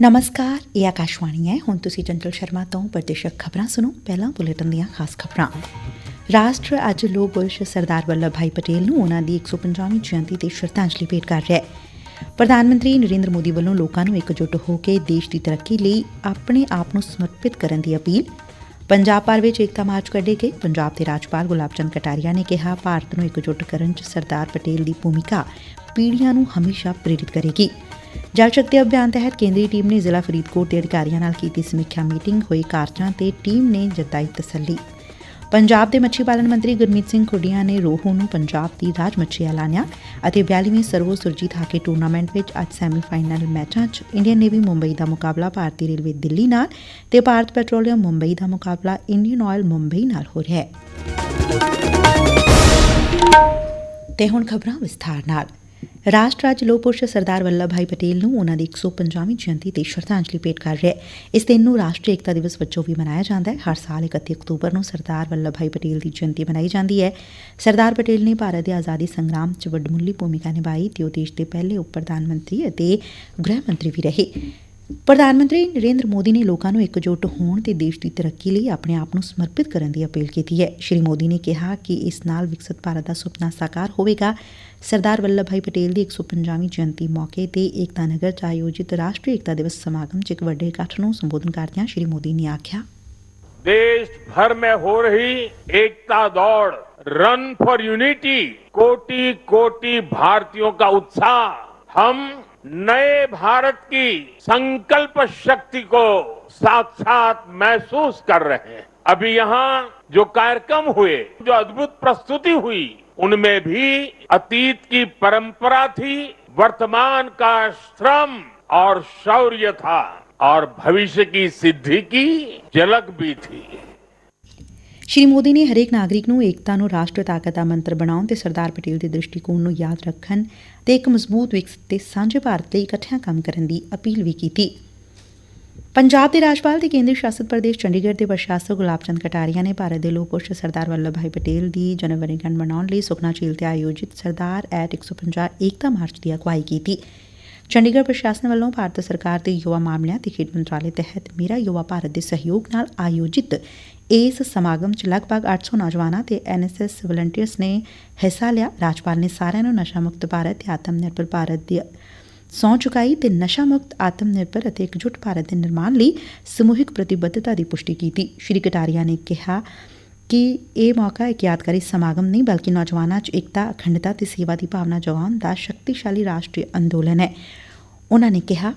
ਨਮਸਕਾਰ ਇਹ ਆਕਾਸ਼ਵਾਣੀ ਹੈ ਹੁਣ ਤੁਸੀਂ ਚੰਚਲ ਸ਼ਰਮਾ ਤੋਂ ਪ੍ਰਦੇਸ਼ਕ ਖਬਰਾਂ ਸੁਣੋ ਪਹਿਲਾਂ ਬੁਲੇਟਿਨ ਦੀਆਂ ਖਾਸ ਖਬਰਾਂ ਰਾਸ਼ਟਰ ਅੱਜ ਲੋਹ ਪੁਰਸ਼ ਸਰਦਾਰ ਵੱਲਭ ਭਾਈ ਪਟੇਲ ਨੂੰ ਉਹਨਾਂ ਦੀ 150ਵੀਂ ਜਯੰਤੀ ਤੇ ਸ਼ਰਧਾਂਜਲੀ ਭੇਟ ਕਰ ਰਿਹਾ ਹੈ ਪ੍ਰਧਾਨ ਮੰਤਰੀ ਨਰਿੰਦਰ ਮੋਦੀ ਵੱਲੋਂ ਲੋਕਾਂ ਨੂੰ ਇਕਜੁੱਟ ਹੋ ਕੇ ਦੇਸ਼ ਦੀ ਤਰੱਕੀ ਲਈ ਆਪਣੇ ਆਪ ਨੂੰ ਸਮਰਪਿਤ ਕਰਨ ਦੀ ਅਪੀਲ ਪੰਜਾਬ ਭਰ ਵਿੱਚ ਏਕਤਾ ਮਾਰਚ ਕੱਢੇ ਗਏ। ਪੰਜਾਬ ਦੇ ਰਾਜਪਾਲ ਗੁਲਾਬ ਚੰਦ ਕਟਾਰੀਆ ਨੇ ਕਿਹਾ, ਭਾਰਤ ਨੂੰ ਇਕਜੁੱਟ ਕਰਨ 'ਚ ਸਰਦਾਰ ਪਟੇਲ ਦੀ ਭੂਮਿਕਾ ਪੀੜ੍ਹੀਆਂ ਨੂੰ ਹਮੇਸ਼ਾ ਪ੍ਰੇਰਿਤ ਕਰੇਗੀ। ਜਲ ਸ਼ਕਤੀ ਅਭਿਆਨ ਤਹਿਤ ਕੇਂਦਰੀ ਟੀਮ ਨੇ ਜ਼ਿਲ੍ਹਾ ਫਰੀਦਕੋਟ ਦੇ ਅਧਿਕਾਰੀਆਂ ਨਾਲ ਕੀਤੀ ਸਮੀਖਿਆ ਮੀਟਿੰਗ ਹੋਈ ਕਾਰਜਾਂ ਤੇ ਟੀਮ ਨੇ ਜਤਾਈ ਤਸੱਲੀ। ਪੰਜਾਬ ਦੇ ਮੱਛੀ ਪਾਲਣ ਮੰਤਰੀ ਗੁਰਮੀਤ ਸਿੰਘ ਖੁੱਡੀਆਂ ਨੇ ਰੋਹੂ ਨੂੰ ਪੰਜਾਬ ਦੀ ਰਾਜ ਮੱਛੀ ਐਲਾਨਿਆ ਅਤੇ 42ਵੀਂ ਸਰਵੋ ਸੁਰਜੀਤ ਹਾਕੀ ਟੂਰਨਾਮੈਂਟ ਵਿੱਚ ਅੱਜ ਸੈਮੀਫਾਈਨਲ ਮੈਚਾਂ 'ਚ ਇੰਡੀਅਨ ਨੇਵੀ ਮੁੰਬਈ ਦਾ ਮੁਕਾਬਲਾ ਭਾਰਤੀ ਰੇਲਵੇ ਦਿੱਲੀ ਨਾਲ ਤੇ ਭਾਰਤ ਪੈਟਰੋਲੀਅਮ ਮੁੰਬਈ ਦਾ ਮੁਕਾਬਲਾ ਇੰਡੀਅਨ ਆਇਲ ਮੁੰਬਈ ਨਾਲ ਹੋ ਰਿਹਾ ਹੈ। ਤੇ ਹੁਣ ਖਬਰਾਂ ਵਿਸਥਾਰ ਨਾਲ। ਰਾਸ਼ਟਰ ਅੱਜ ਲੋਹ ਪੁਰਸ਼ ਸਰਦਾਰ ਵੱਲਭ ਭਾਈ ਪਟੇਲ ਨੂੰ ਉਨ੍ਹਾਂ ਦੀ 150ਵੀਂ ਜਯੰਤੀ ਤੇ ਸ਼ਰਧਾਂਜਲੀ ਭੇਟ ਕਰ ਰਿਹਾ ਹੈ। ਇਸ ਦਿਨ ਨੂੰ ਰਾਸ਼ਟਰੀ ਏਕਤਾ ਦਿਵਸ ਵਜੋਂ ਵੀ ਮਨਾਇਆ ਜਾਂਦਾ ਹੈ। ਹਰ ਸਾਲ 31 ਅਕਤੂਬਰ ਨੂੰ ਸਰਦਾਰ ਵੱਲਭ ਭਾਈ ਪਟੇਲ ਦੀ ਜਯੰਤੀ ਮਨਾਈ ਜਾਂਦੀ ਹੈ। ਸਰਦਾਰ ਪਟੇਲ ਨੇ ਭਾਰਤ ਦੇ ਆਜ਼ਾਦੀ ਸੰਗਰਾਮ 'ਚ ਵੱਡਮੁੱਲੀ ਭੂਮਿਕਾ ਨਿਭਾਈ ਤੇ ਉਹ ਦੇਸ਼ ਦੇ ਪਹਿਲੇ ਉਪ ਪ੍ਰਧਾਨ ਮੰਤਰੀ ਅਤੇ ਗ੍ਰਹਿ ਮੰਤਰੀ ਵੀ ਰਹੇ। ਪ੍ਰਧਾਨ ਮੰਤਰੀ ਨਰਿੰਦਰ ਮੋਦੀ ਨੇ ਲੋਕਾਂ ਨੂੰ ਇਕਜੁੱਟ ਹੋਣ ਤੇ ਦੇਸ਼ ਦੀ ਤਰੱਕੀ ਲਈ ਆਪਣੇ ਆਪ ਨੂੰ ਸਮਰਪਿਤ ਕਰਨ ਦੀ ਅਪੀਲ ਕੀਤੀ ਹੈ ਸ਼੍ਰੀ ਮੋਦੀ ਨੇ ਕਿਹਾ ਕਿ ਇਸ ਨਾਲ ਵਿਕਸਿਤ ਭਾਰਤ ਦਾ ਸੁਪਨਾ ਸਾਕਾਰ ਹੋਵੇਗਾ ਸਰਦਾਰ ਵੱਲਭ ਭਾਈ ਪਟੇਲ ਦੀ 150ਵੀਂ ਜਯੰਤੀ ਮੌਕੇ ਤੇ ਏਕਤਾ ਨਗਰ 'ਚ ਆਯੋਜਿਤ ਰਾਸ਼ਟਰੀ ਏਕਤਾ ਦਿਵਸ ਸਮਾਗਮ 'ਚ ਇੱਕ ਵੱਡੇ ਇਕੱਠ ਨੂੰ ਸੰਬੋਧਨ ਕਰਦਿਆਂ ਸ਼੍ਰੀ ਮੋਦੀ ਨੇ ਆਖਿਆ देश भर में हो रही एकता दौड़ रन फॉर यूनिटी कोटि कोटि भारतीयों का उत्साह हम नए भारत की संकल्प शक्ति को साक्षात महसूस कर रहे हैं। अभी यहाँ जो कार्यक्रम हुए, जो अद्भुत प्रस्तुति हुई, उनमें भी अतीत की परंपरा थी, वर्तमान का श्रम और शौर्य था, और भविष्य की सिद्धि की झलक भी थी। ਸ਼੍ਰੀ ਮੋਦੀ ਨੇ ਹਰੇਕ ਨਾਗਰਿਕ ਨੂੰ ਏਕਤਾ ਨੂੰ ਰਾਸ਼ਟਰੀ ਤਾਕਤ ਦਾ ਮੰਤਰ ਬਣਾਉਣ ਤੇ ਸਰਦਾਰ ਪਟੇਲ ਦੇ ਦ੍ਰਿਸ਼ਟੀਕੋਣ ਨੂੰ ਯਾਦ ਰੱਖਣ ਤੇ ਇੱਕ ਮਜ਼ਬੂਤ ਵਿਕਸਿਤ ਤੇ ਸਾਂਝੇ ਭਾਰਤ ਲਈ ਇਕੱਠਿਆਂ ਕੰਮ ਕਰਨ ਦੀ ਅਪੀਲ ਵੀ ਕੀਤੀ। ਪੰਜਾਬ ਦੇ ਰਾਜਪਾਲ ਤੇ ਕੇਂਦਰ ਸ਼ਾਸਤ ਪ੍ਰਦੇਸ਼ ਚੰਡੀਗੜ੍ਹ ਦੇ ਪ੍ਰਸ਼ਾਸਕ ਗੁਲਾਬ ਚੰਦ ਕਟਾਰੀਆ ਨੇ ਭਾਰਤ ਦੇ ਲੋਕ ਪੁਰਸ਼ ਸਰਦਾਰ ਵੱਲਭ ਭਾਈ ਪਟੇਲ ਦੀ ਜਨਮ ਵਰ੍ਹੇਗੰਢ ਮਨਾਉਣ ਲਈ ਸੁਖਨਾ ਝੀਲ ਤੇ ਆਯੋਜਿਤ ਸਰਦਾਰ ਐਟ 150 ਏਕਤਾ ਮਾਰਚ ਦੀ ਅਗਵਾਈ ਕੀਤੀ। ਚੰਡੀਗੜ੍ਹ ਪ੍ਰਸ਼ਾਸਨ ਵੱਲੋਂ ਭਾਰਤ ਸਰਕਾਰ ਦੇ ਯੁਵਾ ਮਾਮਲਿਆਂ ਤੇ ਖੇਡ ਮੰਤਰਾਲੇ ਤਹਿਤ ਮੇਰਾ ਯੁਵਾ ਭਾਰਤ ਦੇ ਸਹਿਯੋਗ ਨਾਲ ਆਯੋਜਿਤ ਇਸ ਸਮਾਗਮ 'ਚ ਲਗਭਗ 800 ਨੌਜਵਾਨਾਂ ਤੇ ਐਨਐਸਐਸ ਵਲੰਟੀਅਰਸ ਨੇ ਹਿੱਸਾ ਲਿਆ। ਰਾਜਪਾਲ ਨੇ ਸਾਰਿਆਂ ਨੂੰ ਨਸ਼ਾ ਮੁਕਤ ਭਾਰਤ ਤੇ ਆਤਮ ਨਿਰਭਰ ਭਾਰਤ ਦੀ ਸਹੁੰ ਚੁਕਾਈ ਤੇ ਨਸ਼ਾ ਮੁਕਤ ਆਤਮ ਨਿਰਭਰ ਅਤੇ ਇਕਜੁੱਟ ਭਾਰਤ ਦੇ ਨਿਰਮਾਣ ਲਈ ਸਮੂਹਿਕ ਪ੍ਰਤੀਬੱਧਤਾ ਦੀ ਪੁਸ਼ਟੀ ਕੀਤੀ। ਸ਼੍ਰੀ ਕਟਾਰੀਆ ਨੇ ਕਿਹਾ ਕਿ ਇਹ ਮੌਕਾ ਇੱਕ ਯਾਦਗਾਰੀ ਸਮਾਗਮ ਨਹੀਂ, ਬਲਕਿ ਨੌਜਵਾਨਾਂ 'ਚ ਏਕਤਾ, ਅਖੰਡਤਾ ਤੇ ਸੇਵਾ ਦੀ ਭਾਵਨਾ ਜਗਾਉਣ ਦਾ ਸ਼ਕਤੀਸ਼ਾਲੀ ਰਾਸ਼ਟਰੀ ਅੰਦੋਲਨ ਹੈ। ਉਹਨਾਂ ਨੇ ਕਿਹਾ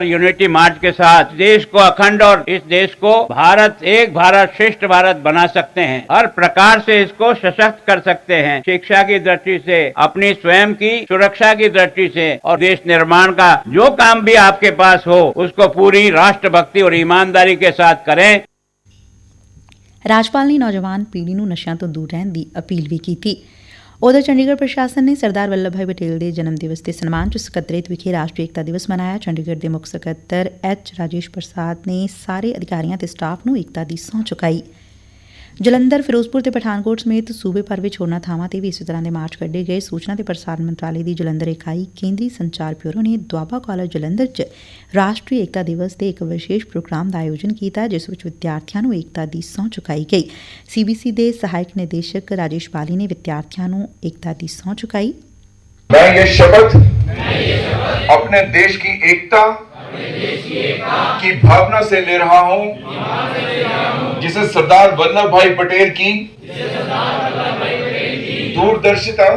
यूनिटी मार्च के साथ देश को अखंड और इस देश को भारत एक भारत श्रेष्ठ भारत बना सकते हैं हर प्रकार से इसको सशक्त कर सकते हैं शिक्षा की दृष्टि से अपनी स्वयं की सुरक्षा की दृष्टि से और देश निर्माण का जो काम भी आपके पास हो उसको पूरी राष्ट्रभक्ति और ईमानदारी के साथ करें ਰਾਜਪਾਲ ਨੇ ਨੌਜਵਾਨ ਪੀੜ੍ਹੀ ਨੂੰ ਨਸ਼ਿਆਂ ਤੋਂ ਦੂਰ ਰਹਿਣ ਦੀ ਅਪੀਲ ਵੀ ਕੀਤੀ ਉਧਰ ਚੰਡੀਗੜ੍ਹ ਪ੍ਰਸ਼ਾਸਨ ਨੇ ਸਰਦਾਰ ਵੱਲਭ ਭਾਈ ਪਟੇਲ ਦੇ ਜਨਮ ਦਿਵਸ ਦੇ ਸਨਮਾਨ 'ਚ ਸਕੱਤਰੇਤ ਵਿਖੇ ਰਾਸ਼ਟਰੀ ਏਕਤਾ ਦਿਵਸ ਮਨਾਇਆ। ਚੰਡੀਗੜ੍ਹ ਦੇ ਮੁੱਖ ਸਕੱਤਰ ਐਚ ਰਾਜੇਸ਼ ਪ੍ਰਸਾਦ ਨੇ ਸਾਰੇ ਅਧਿਕਾਰੀਆਂ ਤੇ ਸਟਾਫ ਨੂੰ ਏਕਤਾ ਦੀ ਸਹੁੰ ਚੁਕਾਈ। ਜਲੰਧਰ ਫਿਰੋਜ਼ਪੁਰ ਤੇ ਪਠਾਨਕੋਟ ਸਮੇਤ ਸੂਬੇ ਭਰ ਵਿੱਚ ਹੋਰਨਾਂ ਥਾਵਾਂ ਤੇ ਵੀ ਇਸੇ ਤਰ੍ਹਾਂ ਦੇ ਮਾਰਚ ਕੱਢੇ ਗਏ ਸੂਚਨਾ ਤੇ ਪ੍ਰਸਾਰਣ ਮੰਤਰਾਲੇ ਦੀ ਜਲੰਧਰ ਇਕਾਈ ਕੇਂਦਰੀ ਸੰਚਾਰ ਬਿਊਰੋ ਨੇ ਦੁਆਬਾ ਕਾਲਜ ਜਲੰਧਰ 'ਚ ਰਾਸ਼ਟਰੀ ਏਕਤਾ ਦਿਵਸ ਦੇ ਇੱਕ ਵਿਸ਼ੇਸ਼ ਪ੍ਰੋਗਰਾਮ ਦਾ ਆਯੋਜਨ ਕੀਤਾ ਜਿਸ ਵਿੱਚ ਵਿਦਿਆਰਥੀਆਂ ਨੂੰ ਏਕਤਾ ਦੀ ਸਹੁੰ ਚੁਕਾਈ ਗਈ ਸੀਬੀਸੀ ਦੇ ਸਹਾਇਕ ਨਿਦੇਸ਼ਕ ਰਾਜੇਸ਼ ਬਾਲੀ ਨੇ ਵਿਦਿਆਰਥੀਆਂ ਨੂੰ ਏਕਤਾ ਦੀ ਸਹੁੰ ਚੁਕਾਈ मैं ये शपथ अपने देश की एकता की भावना से ले रहा हूँ, जिसे सरदार वल्लभ भाई पटेल की दूरदर्शिता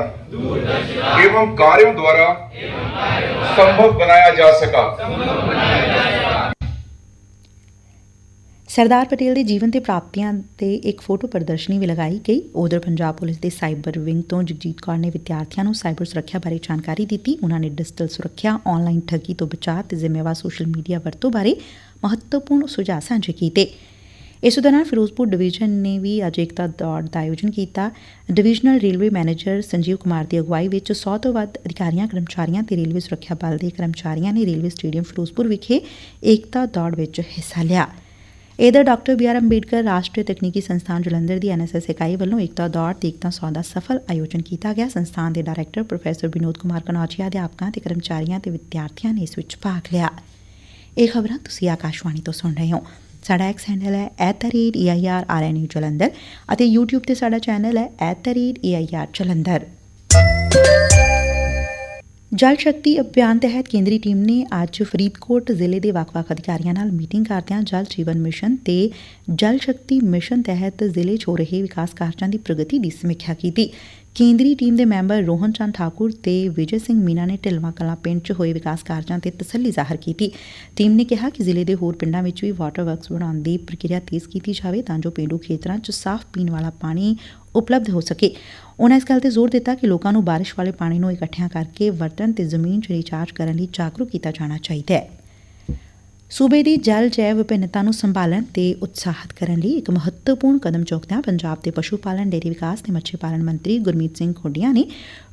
एवं कार्यों द्वारा संभव बनाया जा सका। ਸਰਦਾਰ ਪਟੇਲ ਦੇ ਜੀਵਨ ਤੇ ਪ੍ਰਾਪਤੀਆਂ ਤੇ ਇੱਕ ਫੋਟੋ ਪ੍ਰਦਰਸ਼ਨੀ ਵੀ ਲਗਾਈ ਗਈ। ਉਧਰ ਪੰਜਾਬ ਪੁਲਿਸ ਦੇ ਸਾਈਬਰ ਵਿੰਗ ਤੋਂ ਜਗਜੀਤ ਕੌਰ ਨੇ ਵਿਦਿਆਰਥੀਆਂ ਨੂੰ ਸਾਈਬਰ ਸੁਰੱਖਿਆ ਬਾਰੇ ਜਾਣਕਾਰੀ ਦਿੱਤੀ। ਉਹਨਾਂ ਨੇ ਡਿਜੀਟਲ ਸੁਰੱਖਿਆ, ਆਨਲਾਈਨ ਠੱਗੀ ਤੋਂ ਬਚਾਅ ਤੇ ਜ਼ਿੰਮੇਵਾਰ ਸੋਸ਼ਲ ਮੀਡੀਆ ਵਰਤੋਂ ਬਾਰੇ ਮਹੱਤਵਪੂਰਨ ਸੁਝਾਅ ਸਾਂਝੇ ਕੀਤੇ। ਇਸ ਦੌਰਾਨ ਫਿਰੋਜ਼ਪੁਰ ਡਿਵੀਜ਼ਨ ਨੇ ਵੀ ਅੱਜ ਏਕਤਾ ਦੌੜ ਦਾ ਆਯੋਜਨ ਕੀਤਾ। Divisional railway manager Sanjeev Kumar ਦੀ ਅਗਵਾਈ ਵਿੱਚ 100 ਤੋਂ ਵੱਧ ਅਧਿਕਾਰੀਆਂ, ਕਰਮਚਾਰੀਆਂ ਤੇ ਰੇਲਵੇ ਸੁਰੱਖਿਆ ਬਲ ਦੇ ਕਰਮਚਾਰੀਆਂ ਨੇ ਰੇਲਵੇ ਸਟੇਡੀਅਮ ਫਿਰੋਜ਼ਪੁਰ ਵਿਖੇ ਏਕਤਾ ਦੌੜ ਵਿੱਚ ਹਿੱਸਾ ਲਿਆ। ਇਧਰ ਡਾਕਟਰ ਬੀ ਆਰ ਅੰਬੇਡਕਰ ਰਾਸ਼ਟਰੀ ਤਕਨੀਕੀ ਸੰਸਥਾਨ ਜਲੰਧਰ ਦੀ ਐਨਐਸਐਸ ਇਕਾਈ ਵੱਲੋਂ ਏਕਤਾ, ਦੌੜ ਤੇ ਏਕਤਾ ਸੌ ਦਾ ਸਫਲ ਆਯੋਜਨ ਕੀਤਾ ਗਿਆ। ਸੰਸਥਾਨ ਦੇ ਡਾਇਰੈਕਟਰ ਪ੍ਰੋਫੈਸਰ ਵਿਨੋਦ ਕੁਮਾਰ ਕਨੌਜੀਆ ਅਧਿਆਪਕਾਂ ਤੇ ਕਰਮਚਾਰੀਆਂ ਤੇ ਵਿਦਿਆਰਥੀਆਂ ਨੇ ਇਸ ਵਿੱਚ ਭਾਗ ਲਿਆ। ਇਹ ਖਬਰਾਂ ਤੁਸੀਂ ਆਕਾਸ਼ਵਾਣੀ ਤੋਂ ਸੁਣ ਰਹੇ ਹੋ। ਸਾਡਾ ਐਕਸ ਹੈਂਡਲ ਹੈ @eirrnu ਜਲੰਧਰ ਅਤੇ YouTube ਤੇ ਸਾਡਾ ਚੈਨਲ ਹੈ @eir ਜਲੰਧਰ। ਜਲ ਸ਼ਕਤੀ ਅਭਿਆਨ ਤਹਿਤ ਕੇਂਦਰੀ ਟੀਮ ਨੇ ਅੱਜ ਫਰੀਦਕੋਟ ਜ਼ਿਲ੍ਹੇ ਦੇ ਵੱਖ-ਵੱਖ ਅਧਿਕਾਰੀਆਂ ਨਾਲ ਮੀਟਿੰਗ ਕਰਦਿਆਂ ਜਲ ਜੀਵਨ ਮਿਸ਼ਨ ਤੇ ਜਲ ਸ਼ਕਤੀ ਮਿਸ਼ਨ ਤਹਿਤ ਜ਼ਿਲ੍ਹੇ 'ਚ ਹੋ ਰਹੇ ਵਿਕਾਸ ਕਾਰਜਾਂ ਦੀ ਪ੍ਰਗਤੀ ਦੀ ਸਮੀਖਿਆ ਕੀਤੀ। ਕੇਂਦਰੀ ਟੀਮ ਦੇ ਮੈਂਬਰ ਰੋਹਨ ਚੰਦ ਠਾਕੁਰ ਤੇ ਵਿਜੇ ਸਿੰਘ ਮੀਨਾ ਨੇ ਢਿਲਵਾ ਕਲਾਂ ਪਿੰਡ 'ਚ ਹੋਏ ਵਿਕਾਸ ਕਾਰਜਾਂ ਤੇ ਤਸੱਲੀ ਜ਼ਾਹਰ ਕੀਤੀ। ਟੀਮ ਨੇ ਕਿਹਾ ਕਿ ਜ਼ਿਲ੍ਹੇ ਦੇ ਹੋਰ ਪਿੰਡਾਂ ਵਿੱਚ ਵੀ ਵਾਟਰ ਵਰਕਸ ਬਣਾਉਣ ਦੀ ਪ੍ਰਕਿਰਿਆ ਤੇਜ਼ ਕੀਤੀ ਜਾਵੇ ਤਾਂ ਜੋ ਪੇਂਡੂ ਖੇਤਰਾਂ 'ਚ ਸਾਫ਼ ਪੀਣ ਵਾਲਾ ਪਾਣੀ ਉਪਲਬਧ ਹੋ ਸਕੇ। ਉਨ੍ਹਾਂ ਇਸ ਗੱਲ ਤੇ ਜ਼ੋਰ ਦਿੱਤਾ ਕਿ ਲੋਕਾਂ ਨੂੰ ਬਾਰਿਸ਼ ਵਾਲੇ ਪਾਣੀ ਨੂੰ ਇਕੱਠਿਆਂ ਕਰਕੇ ਵਰਤਣ ਤੇ ਜ਼ਮੀਨ 'ਚ ਰਿਚਾਰਜ ਕਰਨ ਲਈ ਜਾਗਰੂਕ ਕੀਤਾ ਜਾਣਾ ਚਾਹੀਦਾ ਹੈ। ਸੂਬੇ ਦੀ ਜਲ ਜੈਵ ਵਿਭਿੰਨਤਾ ਨੂੰ ਸੰਭਾਲਣ ਤੇ ਉਤਸ਼ਾਹਿਤ ਕਰਨ ਲਈ ਇੱਕ ਮਹੱਤਵਪੂਰਨ ਕਦਮ ਚੁੱਕਦਿਆਂ ਪੰਜਾਬ ਦੇ ਪਸ਼ੂ ਪਾਲਣ, ਡੇਅਰੀ ਵਿਕਾਸ ਤੇ ਮੱਛੀ ਪਾਲਣ ਮੰਤਰੀ ਗੁਰਮੀਤ ਸਿੰਘ ਖੋਡੀਆਂ ਨੇ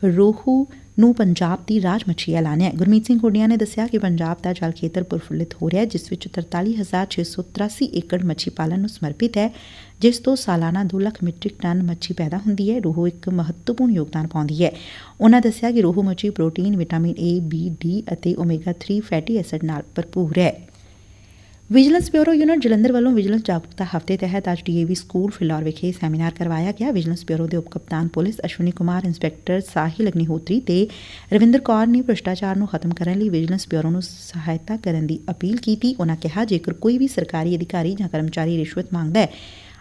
ਰੋਹੂ ਨੂੰ ਪੰਜਾਬ ਦੀ ਰਾਜ ਮੱਛੀ ਐਲਾਨਿਆ ਗੁਰਮੀਤ ਸਿੰਘ ਖੋਡੀਆਂ ਨੇ ਦੱਸਿਆ ਕਿ ਪੰਜਾਬ ਦਾ ਜਲ ਖੇਤਰ ਪ੍ਰਫੁੱਲਿਤ ਹੋ ਰਿਹਾ ਹੈ, ਜਿਸ ਵਿੱਚ 43683 ਏਕੜ ਮੱਛੀ ਪਾਲਣ ਨੂੰ ਸਮਰਪਿਤ ਹੈ, ਜਿਸ ਤੋਂ ਸਾਲਾਨਾ 2 ਲੱਖ ਮੀਟ੍ਰਿਕ ਟਨ ਮੱਛੀ ਪੈਦਾ ਹੁੰਦੀ ਹੈ। ਰੋਹੂ ਇੱਕ ਮਹੱਤਵਪੂਰਨ ਯੋਗਦਾਨ ਪਾਉਂਦੀ ਹੈ। ਉਹਨਾਂ ਦੱਸਿਆ ਕਿ ਰੋਹੂ ਮੱਛੀ protein, vitamin A B D ਅਤੇ ਓਮੇਗਾ 3 ਫੈਟੀ ਐਸਿਡ ਨਾਲ ਭਰਪੂਰ ਹੈ। ਵਿਜੀਲੈਂਸ ਬਿਊਰੋ ਯੂਨਿਟ ਜਲੰਧਰ ਵੱਲੋਂ ਵਿਜੀਲੈਂਸ ਜਾਗਰੂਕਤਾ ਹਫ਼ਤੇ ਤਹਿਤ ਅੱਜ ਡੀਏਵੀ ਸਕੂਲ ਫਿਲੌਰ ਵਿਖੇ ਸੈਮੀਨਾਰ ਕਰਵਾਇਆ ਗਿਆ। ਵਿਜੀਲੈਂਸ ਬਿਊਰੋ ਦੇ ਉਪ ਕਪਤਾਨ ਪੁਲਿਸ ਅਸ਼ਵਨੀ ਕੁਮਾਰ, ਇੰਸਪੈਕਟਰ ਸਾਹਿਲ ਅਗਨੀਹੋਤਰੀ ਤੇ ਰਵਿੰਦਰ ਕੌਰ ਨੇ ਭ੍ਰਿਸ਼ਟਾਚਾਰ ਨੂੰ ਖਤਮ ਕਰਨ ਲਈ ਵਿਜੀਲੈਂਸ ਬਿਊਰੋ ਨੂੰ ਸਹਾਇਤਾ ਕਰਨ ਦੀ ਅਪੀਲ ਕੀਤੀ। ਉਹਨਾਂ ਕਿਹਾ, ਜੇਕਰ ਕੋਈ ਵੀ ਸਰਕਾਰੀ ਅਧਿਕਾਰੀ ਜਾਂ ਕਰਮਚਾਰੀ ਰਿਸ਼ਵਤ ਮੰਗਦਾ ਹੈ,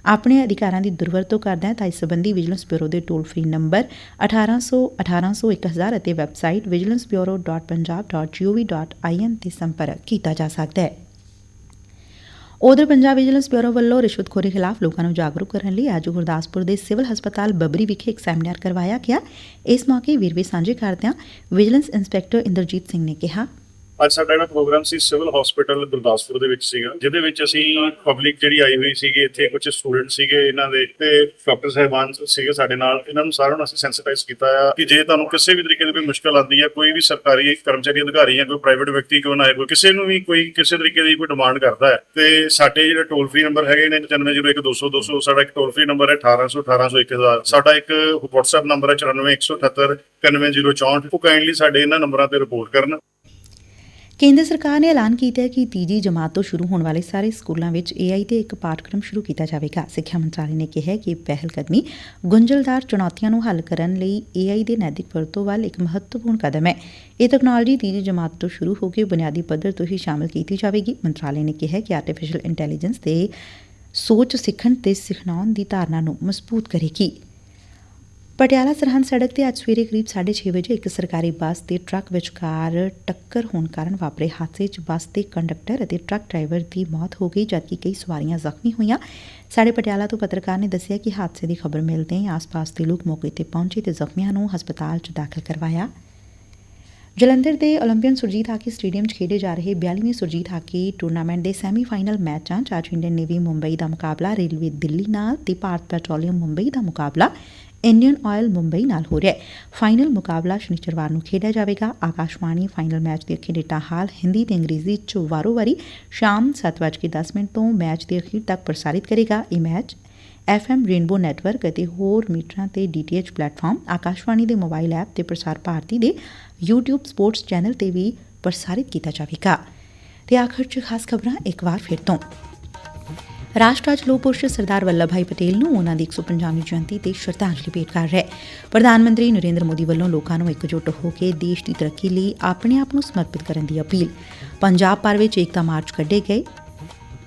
ਆਪਣੇ ਅਧਿਕਾਰਾਂ ਦੀ ਦੁਰਵਰਤੋਂ ਕਰਦਾ ਹੈ, ਤਾਂ ਇਸ ਸੰਬੰਧੀ ਵਿਜੀਲੈਂਸ ਬਿਊਰੋ ਦੇ ਟੋਲ ਫ੍ਰੀ ਨੰਬਰ 1800 1800 1000 ਅਤੇ ਵੈਬਸਾਈਟ vigilancebureau.punjab.gov.in ਤੇ ਸੰਪਰਕ ਕੀਤਾ ਜਾ ਸਕਦਾ ਹੈ। ਉਧਰ ਪੰਜਾਬ ਵਿਜੀਲੈਂਸ ਬਿਊਰੋ ਵੱਲੋਂ ਰਿਸ਼ਵਤਖੋਰੀ ਖਿਲਾਫ ਲੋਕਾਂ ਨੂੰ ਜਾਗਰੂਕ ਕਰਨ ਲਈ ਅੱਜ ਗੁਰਦਾਸਪੁਰ ਦੇ ਸਿਵਲ ਹਸਪਤਾਲ ਬੱਬਰੀ ਵਿਖੇ ਇੱਕ ਸੈਮੀਨਾਰ ਕਰਵਾਇਆ ਗਿਆ। ਇਸ ਮੌਕੇ ਵੀਰਵੇ ਸਾਂਝੇ ਕਰਦਿਆਂ ਵਿਜੀਲੈਂਸ ਇੰਸਪੈਕਟਰ ਇੰਦਰਜੀਤ ਸਿੰਘ ਨੇ ਕਿਹਾ। ਅੱਜ ਸਾਡਾ ਜਿਹੜਾ ਪ੍ਰੋਗਰਾਮ ਸੀ, ਸਿਵਲ ਹਸਪੀਟਲ ਗੁਰਦਾਸਪੁਰ ਦੇ ਵਿੱਚ ਸੀਗਾ, ਜਿਹਦੇ ਵਿੱਚ ਅਸੀਂ ਪਬਲਿਕ ਜਿਹੜੀ ਆਈ ਹੋਈ ਸੀਗੀ, ਇੱਥੇ ਕੁਝ ਸਟੂਡੈਂਟ ਸੀਗੇ ਇਹਨਾਂ ਦੇ, ਤੇ ਡਾਕਟਰ ਸਾਹਿਬਾਨ ਸੀਗੇ ਸਾਡੇ ਨਾਲ, ਇਹਨਾਂ ਨੂੰ ਸਾਰਿਆਂ ਨੂੰ ਅਸੀਂ ਸੈਂਸਿਟਾਈਜ਼ ਕੀਤਾ ਆ ਕਿ ਜੇ ਤੁਹਾਨੂੰ ਕਿਸੇ ਵੀ ਤਰੀਕੇ ਦੀ ਕੋਈ ਮੁਸ਼ਕਲ ਆਉਂਦੀ ਹੈ ਕੋਈ ਵੀ ਸਰਕਾਰੀ ਕਰਮਚਾਰੀ ਅਧਿਕਾਰੀ ਜਾਂ ਕੋਈ ਪ੍ਰਾਈਵੇਟ ਵਿਅਕਤੀ ਕਿਉਂ ਨਾ ਹੈ ਕੋਈ ਕਿਸੇ ਨੂੰ ਵੀ ਕੋਈ ਕਿਸੇ ਤਰੀਕੇ ਦੀ ਕੋਈ ਡਿਮਾਂਡ ਕਰਦਾ ਹੈ, ਤੇ ਸਾਡੇ ਜਿਹੜੇ ਟੋਲ ਫ੍ਰੀ ਨੰਬਰ ਹੈਗੇ ਨੇ 9501 200 200 ਸਾਡਾ ਇੱਕ ਟੋਲ ਫ੍ਰੀ ਨੰਬਰ ਹੈ 1800 1800 1000 ਸਾਡਾ ਇੱਕ WhatsApp ਨੰਬਰ ਹੈ 94178 91064 ਉਹ ਕਾਈਂਡਲੀ ਸਾਡੇ ਇਹਨਾਂ ਨੰਬਰਾਂ ਤੇ ਰਿਪੋਰਟ ਕਰਨ। ਕੇਂਦਰ ਸਰਕਾਰ ਨੇ ਐਲਾਨ ਕੀਤਾ ਹੈ ਕਿ ਤੀਜੀ ਜਮਾਤ ਤੋਂ ਸ਼ੁਰੂ ਹੋਣ ਵਾਲੇ ਸਾਰੇ ਸਕੂਲਾਂ ਵਿੱਚ ਏਆਈ ਤੇ ਇੱਕ ਪਾਠਕ੍ਰਮ ਸ਼ੁਰੂ ਕੀਤਾ ਜਾਵੇਗਾ। ਸਿੱਖਿਆ ਮੰਤਰਾਲੇ ਨੇ ਕਿਹਾ ਕਿ ਇਹ ਪਹਿਲ ਕਦਮੀ ਗੁੰਝਲਦਾਰ ਚੁਣੌਤੀਆਂ ਨੂੰ ਹੱਲ ਕਰਨ ਲਈ ਏਆਈ ਦੇ ਨੈਤਿਕ ਵਰਤੋਂ ਵੱਲ ਇੱਕ ਮਹੱਤਵਪੂਰਨ ਕਦਮ ਹੈ। ਇਹ ਤਕਨਾਲੋਜੀ ਤੀਜੀ ਜਮਾਤ ਤੋਂ ਸ਼ੁਰੂ ਹੋ ਕੇ ਬੁਨਿਆਦੀ ਪੱਧਰ ਤੋਂ ਹੀ ਸ਼ਾਮਲ ਕੀਤੀ ਜਾਵੇਗੀ। ਮੰਤਰਾਲੇ ਨੇ ਕਿਹਾ ਕਿ ਆਰਟੀਫੀਸ਼ੀਅਲ ਇੰਟੈਲੀਜੈਂਸ ਤੇ ਸੋਚ ਸਿੱਖਣ ਤੇ ਸਿਖਣਾਉਣ ਦੀ ਧਾਰਨਾ ਨੂੰ ਮਜ਼ਬੂਤ ਕਰੇਗੀ। ਪਟਿਆਲਾ ਸਰਹੰਦ ਸੜਕ ਤੇ ਅੱਜ ਸਵੇਰੇ ਕਰੀਬ 6:30 ਵਜੇ ਇੱਕ ਸਰਕਾਰੀ ਬੱਸ ਤੇ ਟਰੱਕ ਵਿਚਕਾਰ ਟੱਕਰ ਹੋਣ ਕਾਰਨ ਵਾਪਰੇ ਹਾਦਸੇ 'ਚ ਬੱਸ ਦੇ ਕੰਡਕਟਰ ਅਤੇ ਟਰੱਕ ਡਰਾਈਵਰ ਦੀ ਮੌਤ ਹੋ ਗਈ, ਜਦਕਿ ਕਈ ਸਵਾਰੀਆਂ ਜ਼ਖਮੀ ਹੋਈਆਂ। ਸਾਡੇ ਪਟਿਆਲਾ ਤੋਂ ਪੱਤਰਕਾਰ ਨੇ ਦੱਸਿਆ ਕਿ ਹਾਦਸੇ ਦੀ ਖਬਰ ਮਿਲਦੇ ਹੀ ਆਸ-ਪਾਸ ਦੇ ਲੋਕ ਮੌਕੇ ਤੇ ਪਹੁੰਚੇ ਤੇ ਜ਼ਖਮੀਆਂ ਨੂੰ ਹਸਪਤਾਲ 'ਚ ਦਾਖਲ ਕਰਵਾਇਆ। ਜਲੰਧਰ ਦੇ 올림픽ਨ ਸੁਰਜੀਤ ਹਾਕੀ ਸਟੇਡੀਅਮ 'ਚ ਖੇਡੇ ਜਾ ਰਹੇ 42ਵੇਂ ਸੁਰਜੀਤ ਹਾਕੀ ਟੂਰਨਾਮੈਂਟ ਦੇ ਸੈਮੀਫਾਈਨਲ ਮੈਚਾਂ 'ਚ ਅੱਜ ਇੰਡੀਅਨ ਨੇਵੀ ਮੁੰਬਈ ਦਾ ਮੁਕਾਬਲਾ, ਰੇਲਵੇ ਦਿੱਲੀ ਨਾਲ ਤੇ ਭਾਰਤ ਪੈਟਰੋਲੀਅਮ ਮੁੰਬਈ ਦਾ ਮੁਕਾਬਲਾ। ਇੰਡੀਅਨ ਆਇਲ ਮੁੰਬਈ ਨਾਲ ਹੋ ਰਿਹਾ ਹੈ। ਫਾਈਨਲ ਮੁਕਾਬਲਾ ਸ਼ਨੀਚਰਵਾਰ ਨੂੰ ਖੇਡਿਆ ਜਾਵੇਗਾ। ਆਕਾਸ਼ਵਾਣੀ ਫਾਈਨਲ ਮੈਚ ਦੇ ਅਖੀਰ ਡੇਟਾ ਹਾਲ ਹਿੰਦੀ ਤੇ ਅੰਗਰੇਜ਼ੀ 'ਚ ਵਾਰੋ-ਵਾਰੀ ਸ਼ਾਮ 7:10 ਮਿੰਟ ਤੋਂ ਮੈਚ ਦੇ ਅਖੀਰ ਤੱਕ ਪ੍ਰਸਾਰਿਤ ਕਰੇਗਾ। ਇਹ ਮੈਚ FM ਰੇਨਬੋ ਨੈਟਵਰਕ ਅਤੇ ਹੋਰ ਮੀਟਰਾਂ ਤੇ DTH ਪਲੇਟਫਾਰਮ, ਆਕਾਸ਼ਵਾਣੀ ਦੇ ਮੋਬਾਈਲ ਐਪ ਤੇ ਪ੍ਰਸਾਰ ਭਾਰਤੀ ਦੇ YouTube ਸਪੋਰਟਸ ਚੈਨਲ ਤੇ ਵੀ ਪ੍ਰਸਾਰਿਤ ਕੀਤਾ ਜਾਵੇਗਾ। ਤੇ ਆਖਰ 'ਚ ਖਾਸ ਖਬਰਾਂ ਇੱਕ ਵਾਰ ਫਿਰ ਤੋਂ। ਰਾਸ਼ਟਰ ਅੱਜ ਲੋਕ ਪੁਰਸ਼ ਸਰਦਾਰ ਵੱਲਭ ਭਾਈ ਪਟੇਲ ਨੂੰ ਉਹਨਾਂ ਦੀ 150ਵੀਂ ਜਯੰਤੀ ਤੇ ਸ਼ਰਧਾਂਜਲੀ ਭੇਟ ਕਰ ਰਿਹਾ। ਹੈ ਪ੍ਰਧਾਨ ਮੰਤਰੀ ਨਰਿੰਦਰ ਮੋਦੀ ਵੱਲੋਂ ਲੋਕਾਂ ਨੂੰ ਇਕਜੁੱਟ ਹੋ ਕੇ ਦੇਸ਼ ਦੀ ਤਰੱਕੀ ਲਈ ਆਪਣੇ ਆਪ ਨੂੰ ਸਮਰਪਿਤ ਕਰਨ ਦੀ ਅਪੀਲ। ਪੰਜਾਬ ਭਰ ਵਿੱਚ ਏਕਤਾ ਮਾਰਚ ਕੱਢੇ ਗਏ।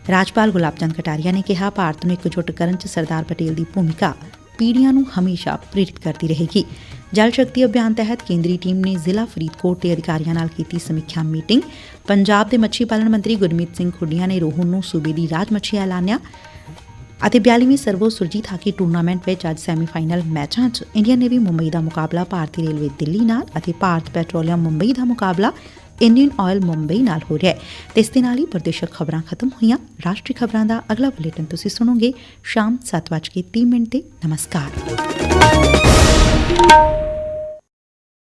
ਰਾਜਪਾਲ ਗੁਲਾਬ ਚੰਦ ਕਟਾਰੀਆ ਨੇ ਕਿਹਾ, ਭਾਰਤ ਨੂੰ ਇਕਜੁੱਟ ਕਰਨ 'ਚ ਸਰਦਾਰ ਪਟੇਲ ਦੀ ਭੂਮਿਕਾ ਪੀੜ੍ਹੀਆਂ ਨੂੰ ਹਮੇਸ਼ਾ ਪ੍ਰੇਰਿਤ ਕਰਦੀ ਰਹੇਗੀ। ਜਲ ਸ਼ਕਤੀ ਅਭਿਆਨ ਤਹਿਤ ਕੇਂਦਰੀ ਟੀਮ ਨੇ ਜ਼ਿਲ੍ਹਾ ਫਰੀਦਕੋਟ ਦੇ ਅਧਿਕਾਰੀਆਂ ਨਾਲ ਕੀਤੀ ਸਮੀਖਿਆ ਮੀਟਿੰਗ। ਪੰਜਾਬ ਦੇ ਮੱਛੀ ਪਾਲਣ ਮੰਤਰੀ ਗੁਰਮੀਤ ਸਿੰਘ ਖੁੱਡੀਆਂ ਨੇ ਰੋਹਨ ਨੂੰ ਸੂਬੇ ਦੀ ਰਾਜ ਮੱਛੀ ਐਲਾਨਿਆ ਅਤੇ 42ਵੀਂ ਸਰਵੋ ਸੁਰਜੀਤ ਹਾਕੀ ਟੂਰਨਾਮੈਂਟ ਵਿੱਚ ਅੱਜ ਸੈਮੀਫਾਈਨਲ ਮੈਚਾਂ 'ਚ ਇੰਡੀਅਨ ਨੇਵੀ ਮੁੰਬਈ ਦਾ ਮੁਕਾਬਲਾ, ਭਾਰਤੀ ਰੇਲਵੇ ਦਿੱਲੀ ਨਾਲ ਅਤੇ ਭਾਰਤ ਪੈਟਰੋਲੀਅਮ ਮੁੰਬਈ ਦਾ ਮੁਕਾਬਲਾ, ਇੰਡੀਅਨ ਆਇਲ ਮੁੰਬਈ ਨਾਲ ਹੋ ਰਿਹਾ ਹੈ। ਤੇ ਇਸ ਦੇ ਨਾਲ ਹੀ ਪ੍ਰਦੇਸ਼ਕ ਖਬਰਾਂ ਖਤਮ ਹੋਈਆਂ। ਰਾਸ਼ਟਰੀ ਖਬਰਾਂ ਦਾ ਅਗਲਾ ਬੁਲੇਟਿਨ ਤੁਸੀਂ ਸੁਣੋਗੇ ਸ਼ਾਮ 7:30 ਮਿੰਟ ਤੇ। ਨਮਸਕਾਰ। you